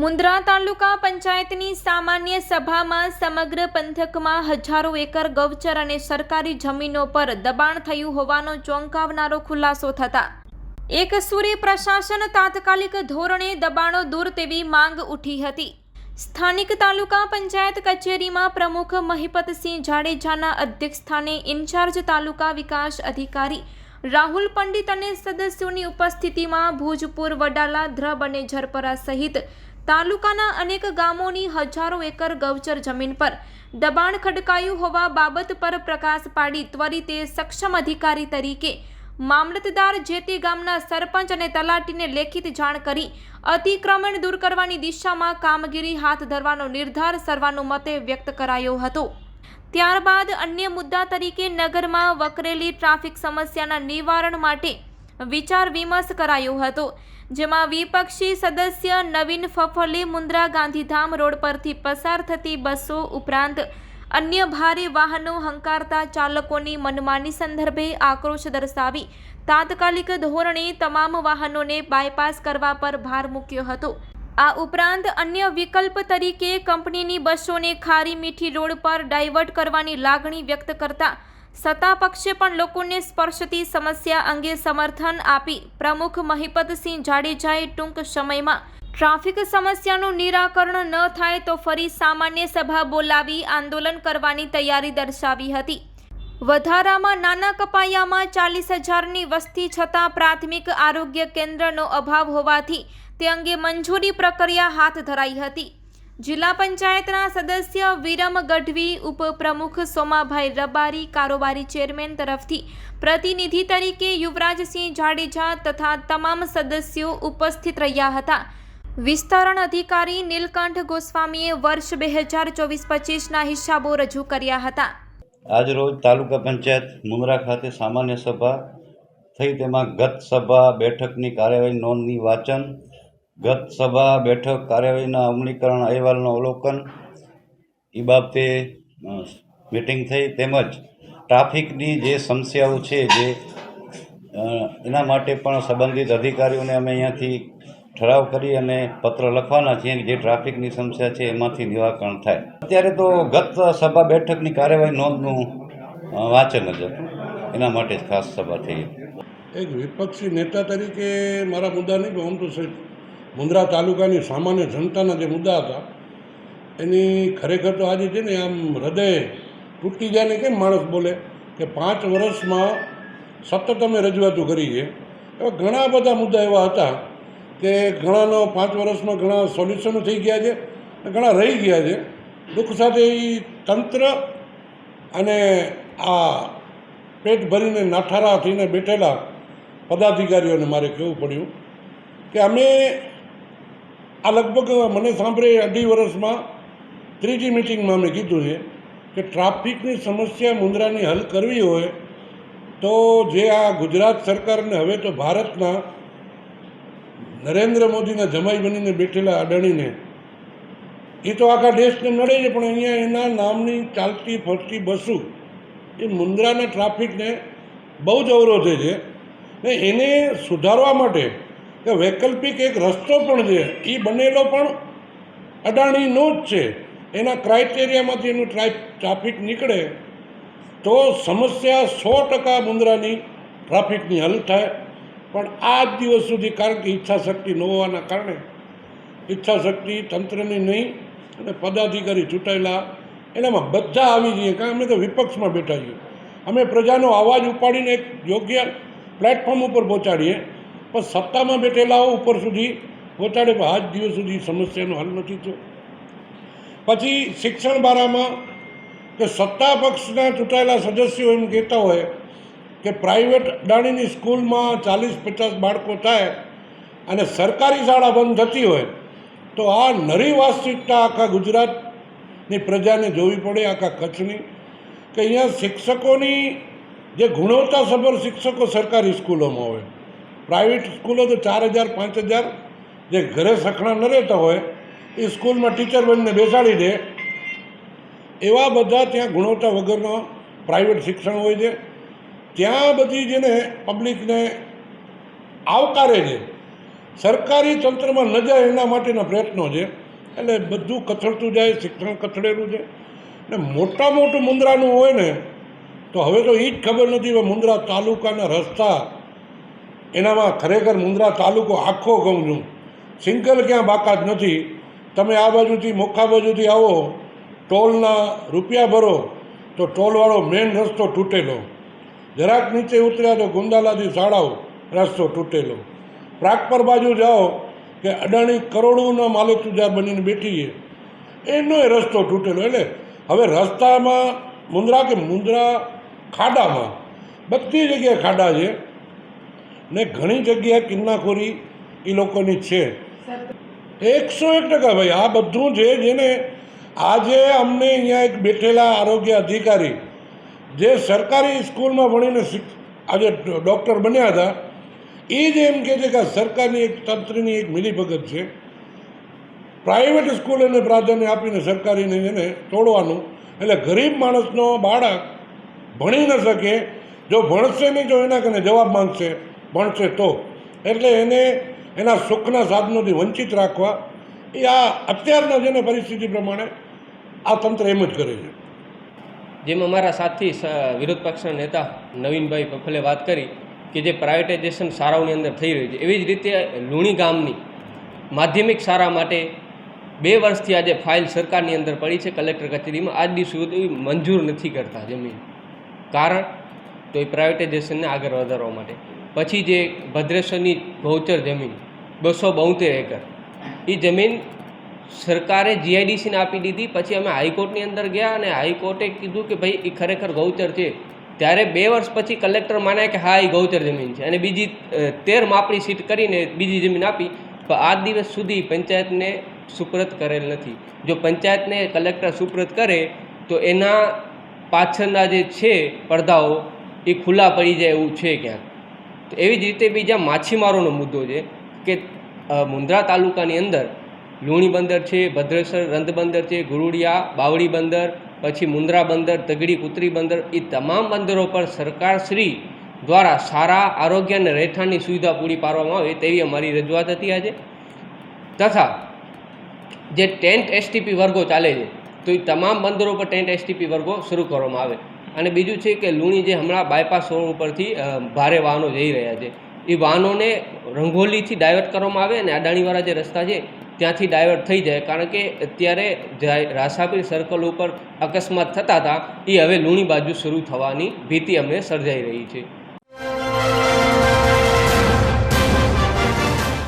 મુન્દ્રા તાલુકા પંચાયતની સામાન્ય સભામાં સમગ્ર પંથકમાં હજારો એકર ગૌચર અને સરકારી જમીનો પર દબાણ થયું હોવાનો ચોંકાવનારો ખુલાસો થતા. એક સુરે પ્રશાસન તાત્કાલિક ધોરણે દબાણો દૂર તેવી માંગ ઉઠી હતી. સ્થાનિક તાલુકા પંચાયત કચેરીમાં પ્રમુખ મહિપતસિંહ જાડેજાના અધ્યક્ષસ્થાને ઇન્ચાર્જ તાલુકા વિકાસ અધિકારી રાહુલ પંડિત અને સદસ્યોની ઉપસ્થિતિમાં ભુજપુર વડાલા, ધ્રબ અને ઝરપરા સહિત તાલુકાના અનેક ગામોની હજારો એકર ગૌચર જમીન પર દબાણ ખડકાયું હોવા બાબત પર પ્રકાશ પાડી ત્વરિતે સક્ષમ અધિકારી તરીકે મામલતદાર જે તે ગામના સરપંચ અને તલાટીને લેખિત જાણ કરી અતિક્રમણ દૂર કરવાની દિશામાં કામગીરી હાથ ધરવાનો નિર્ધાર સર્વાનુમતે વ્યક્ત કરાયો હતો. ત્યારબાદ અન્ય મુદ્દા તરીકે નગરમાં વકરેલી ટ્રાફિક સમસ્યાના નિવારણ માટે વિચાર વિમર્શ કરાયો હતો, જેમાં વિપક્ષી સદસ્ય નવીન ફફલે મુન્દ્રા ગાંધીધામ રોડ પરથી પસાર થતી બસો ઉપરાંત અન્ય ભારે વાહનો હંકારતા ચાલકોની મનમાની સંદર્ભે આક્રોશ દર્શાવી તાત્કાલિક ધોરણે તમામ વાહનોને બાયપાસ કરવા પર ભાર મૂક્યો હતો. આ ઉપરાંત અન્ય વિકલ્પ તરીકે કંપનીની બસોને ખારી મીઠી રોડ પર ડાયવર્ટ કરવાની લાગણી વ્યક્ત કરતા સત્તા પક્ષે પણ લોકોને સ્પર્શતી સમસ્યા અંગે સમર્થન આપી પ્રમુખ મહિપતસિંહ જાડેજાએ ટૂંક સમયમાં ટ્રાફિક સમસ્યાનું નિરાકરણ ન થાય તો ફરી સામાન્ય સભા બોલાવી આંદોલન કરવાની તૈયારી દર્શાવી હતી. વધારામાં નાના કપાયામાં ચાલીસ હજારની વસ્તી છતાં પ્રાથમિક આરોગ્ય કેન્દ્રનો અભાવ હોવાથી તે અંગે મંજૂરી પ્રક્રિયા હાથ ધરાઈ હતી. જિલ્લા પંચાયતના સદસ્ય વિરમ ગઢવી, ઉપપ્રમુખ સોમાભાઈ રબારી, કારોબારી ચેરમેન તરફથી પ્રતિનિધિ તરીકે યુવરાજસિંહ જાડેજા તથા તમામ સદસ્યો ઉપસ્થિત રહ્યા હતા. વિસ્તરણ અધિકારી નીલકંઠ ગોસ્વામીએ વર્ષ બે હજાર ચોવીસ પચીસના હિસાબો રજૂ કર્યા હતા. આજરોજ તાલુકા પંચાયત મુંદ્રા ખાતે સામાન્ય સભા થઈ. તેમાં ગત સભા, બેઠકની કાર્યવાહી, નોંધની વાંચન ગત સભા, બેઠક, કાર્યવાહીના અમલીકરણ, અહેવાલનું અવલોકન એ બાબતે મિટિંગ થઈ તેમજ ટ્રાફિકની જે સમસ્યાઓ છે જે એના માટે પણ સંબંધિત અધિકારીઓને અમે અહીંયાથી ઠરાવ કરી અને પત્ર લખવાના છીએ જે ટ્રાફિકની સમસ્યા છે એમાંથી નિવારણ થાય. અત્યારે તો ગત સભા બેઠકની કાર્યવાહી નોંધનું વાંચન જ એના માટે ખાસ સભા થઈ. એક વિપક્ષી નેતા તરીકે મારા મુદ્દા નહીં, પણ આમ તો મુન્દ્રા તાલુકાની સામાન્ય જનતાના જે મુદ્દા હતા, એની ખરેખર તો આજે છે ને આમ હૃદય તૂટી જાય ને કેમ માણસ બોલે કે પાંચ વર્ષમાં સતત અમે રજૂઆતો કરી છે એવા ઘણા બધા મુદ્દા એવા હતા કે ઘણાનો પાંચ વર્ષમાં ઘણા સોલ્યુશનો થઈ ગયા છે અને ઘણા રહી ગયા છે. દુઃખ સાથે એ તંત્ર અને આ પેટ ભરીને નાઠારા થઈને બેઠેલા પદાધિકારીઓને મારે કહેવું પડ્યું કે અમે આ લગભગ મને સાંભળે અઢી વર્ષમાં ત્રીજી મિટિંગમાં મેં કીધું છે કે ટ્રાફિકની સમસ્યા મુન્દ્રાની હલ કરવી હોય તો જે આ ગુજરાત સરકારને હવે તો ભારતના નરેન્દ્ર મોદીના જમાઈ બનીને બેઠેલા અડાણીને એ તો આખા દેશને નડે છે, પણ અહીંયા એના નામની ચાલતી ફરતી બસો એ મુંદ્રાના ટ્રાફિકને બહુ જ અવરોધે છે ને એને સુધારવા માટે કે વૈકલ્પિક એક રસ્તો પણ છે. એ બનેલો પણ અદાણીનો જ છે. એના ક્રાઇટેરિયામાંથી એનું ટ્રાફ ટ્રાફિક નીકળે તો સમસ્યા સો ટકા મુંદ્રાની ટ્રાફિકની હલ થાય. પણ આ જ દિવસ સુધી કારણ કે ઈચ્છાશક્તિ ન હોવાના કારણે ઈચ્છાશક્તિ તંત્રની નહીં અને પદાધિકારી ચૂંટાયેલા એનામાં બધા આવી જઈએ. કારણ અમે તો વિપક્ષમાં બેઠા છીએ. અમે પ્રજાનો અવાજ ઉપાડીને એક યોગ્ય પ્લેટફોર્મ ઉપર પહોંચાડીએ. પણ સત્તામાં બેઠેલાઓ ઉપર સુધી પહોંચાડે પણ આજ દિવસ સુધી સમસ્યાનો હલ નથી થયો. પછી શિક્ષણ બારામાં કે સત્તા પક્ષના ચૂંટાયેલા સદસ્યો એમ કહેતા હોય કે પ્રાઇવેટ અદાણીની સ્કૂલમાં ચાલીસ પચાસ બાળકો થાય અને સરકારી શાળા બંધ થતી હોય, તો આ નરી વાસ્તવિકતા આખા ગુજરાતની પ્રજાને જોવી પડે, આખા કચ્છની. કે અહીંયા શિક્ષકોની જે ગુણવત્તાસભર શિક્ષકો સરકારી સ્કૂલોમાં હોય પ્રાઇવેટ સ્કૂલો તો ચાર હજાર, પાંચ હજાર જે ઘરે સખણા ન રહેતા હોય, એ સ્કૂલમાં ટીચર બનીને બેસાડી દે. એવા બધા ત્યાં ગુણવત્તા વગરનો પ્રાઇવેટ શિક્ષણ હોય છે. ત્યાં બધી જેને પબ્લિકને આવકારે છે. સરકારી તંત્રમાં ન જાય એના માટેના પ્રયત્નો છે. એટલે બધું કથળતું જાય, શિક્ષણ કથળેલું છે. ને મોટા મોટું મુંદ્રાનું હોય ને, તો હવે તો એ જ ખબર નથી કે મુંદ્રા તાલુકાના રસ્તા એનામાં ખરેખર મુંદ્રા તાલુકો આખો કહું છું. સિંગલ ક્યાં બાકાત નથી. તમે આ બાજુથી મોખા બાજુથી આવો, ટોલના રૂપિયા ભરો, તો ટોલવાળો મેઇન રસ્તો તૂટેલો. જરાક નીચે ઉતર્યા તો ગુંદાલાથી શાળાઓ રસ્તો તૂટેલો. પ્રાગપર બાજુ જાઓ કે અડાણી કરોડોના માલિક સુજાર બનીને બેઠી છે. એનોય રસ્તો તૂટેલો. એટલે હવે રસ્તામાં મુંદ્રા કે મુંદ્રા ખાડામાં? બધી જગ્યાએ ખાડા છે. ને ઘણી જગ્યાએ કિન્નાખોરી એ લોકોની છે. એકસો એક ટકા ભાઈ, આ બધું છે જેને આજે અમને અહીંયા એક બેઠેલા આરોગ્ય અધિકારી જે સરકારી સ્કૂલમાં ભણીને આજે ડૉક્ટર બન્યા હતા એ જ એમ કહે છે કે સરકારની એક તંત્રની એક મિલીભગત છે. પ્રાઇવેટ સ્કૂલોને પ્રાધાન્ય આપીને સરકારીને એને તોડવાનું. એટલે ગરીબ માણસનો બાળક ભણી ન શકે, જો ભણશે નહીં જો એના કને જવાબ માંગશે. ભણશે તો. એટલે એને એના સુખના સાધનોથી વંચિત રાખવા, એ આ અત્યારના જેને પરિસ્થિતિ પ્રમાણે આ તંત્ર એમ જ કરે છે. જેમ અમારા સાથી વિરોધ પક્ષના નેતા નવીનભાઈ પફલે વાત કરી કે જે પ્રાઇવેટાઇઝેશન શાળાઓની અંદર થઈ રહ્યું છે, એવી જ રીતે લુણી ગામની માધ્યમિક શાળા માટે બે વર્ષથી આજે ફાઇલ સરકારની અંદર પડી છે કલેક્ટર કચેરીમાં. આજ દિવસ સુધી મંજૂર નથી કરતા જમીન. કારણ તો એ પ્રાઇવેટાઇઝેશનને આગળ વધારવા માટે. પછી જે ભદ્રેશ્વરની ગૌચર જમીન, બસો બોતેર એકર, એ જમીન સરકારે જીઆઈડીસીને આપી દીધી. પછી અમે હાઈકોર્ટની અંદર ગયા અને હાઈકોર્ટે કીધું કે ભાઈ એ ખરેખર ગૌચર છે. ત્યારે બે વર્ષ પછી કલેક્ટર માન્યા કે હા એ ગૌચર જમીન છે. અને બીજી તેર માપણી સીટ કરીને બીજી જમીન આપી. પણ આ દિવસ સુધી પંચાયતને સુપ્રત કરેલ નથી. જો પંચાયતને કલેક્ટર સુપ્રત કરે, તો એના પાછળના જે છે પડદાઓ, એ ખુલ્લા પડી જાય એવું છે ક્યાંક. એવી જ રીતે બીજા માછીમારોનો મુદ્દો છે કે મુંદ્રા તાલુકાની અંદર લુણી બંદર છે ભદ્રેશ્વર રંધ બંદર છે, ગુરુડિયા, બાવળી બંદર, પછી મુન્દ્રા બંદર, તગડી કુતરી બંદર એ તમામ બંદરો પર સરકારશ્રી દ્વારા સારા આરોગ્ય અને રહેઠાણની સુવિધા પૂરી પાડવામાં આવે તેવી અમારી રજૂઆત હતી આજે. તથા જે ટેન્ટ એસટીપી વર્ગો ચાલે છે, તો એ તમામ બંદરો પર ટેન્ટ એસટીપી વર્ગો શરૂ કરવામાં આવે. અને બીજું છે કે લુણી જે હમણાં બાયપાસ રોડ ઉપરથી ભારે વાહનો જઈ રહ્યા છે. એ વાહનોને રંગોલીથી ડાયવર્ટ કરવામાં આવે અને અડાણીવાળા જે રસ્તા છે, ત્યાંથી ડાયવર્ટ થઈ જાય. કારણ કે અત્યારે રાસાપીર સર્કલ ઉપર અકસ્માત થતા હતા, એ હવે લુણી બાજુ શરૂ થવાની ભીતિ અમને સર્જાઈ રહી છે.